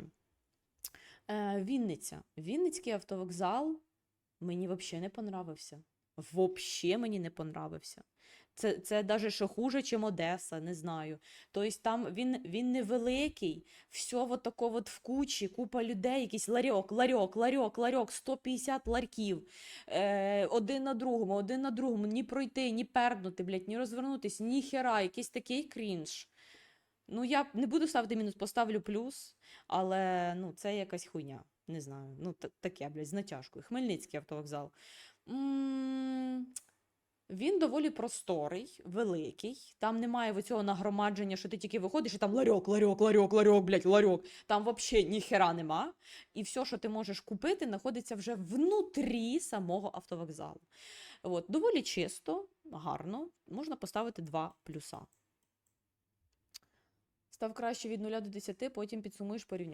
Далі. Е, Вінниця. Вінницький автовокзал мені взагалі не понравився. Вообще мені не понравився. Це, це даже ще хуже, чим Одеса, не знаю. Тобто там він, він невеликий, все от тако от в кучі, купа людей, якийсь ларьок, ларьок, ларьок, ларьок, 150 ларьків. Е, один на другому, один на другому, ні пройти, ні перднути, блядь, ні розвернутись, ні хера, якийсь такий крінж. Ну, я не буду ставити мінус, поставлю плюс, але ну, це якась хуйня. Не знаю. Ну, та- таке, блядь, з натяжкою. Хмельницький автовокзал. М, Він доволі просторий, великий. Там немає цього нагромадження, що ти тільки виходиш, і там ларьок, ларьок, ларьок, ларьок, блядь, ларьок. Там взагалі ніхера нема. І все, що ти можеш купити, знаходиться вже внутрі самого автовокзалу. От, доволі чисто, гарно. Можна поставити два плюса. Став краще від 0 до 10, потім підсумуєш порівняєш.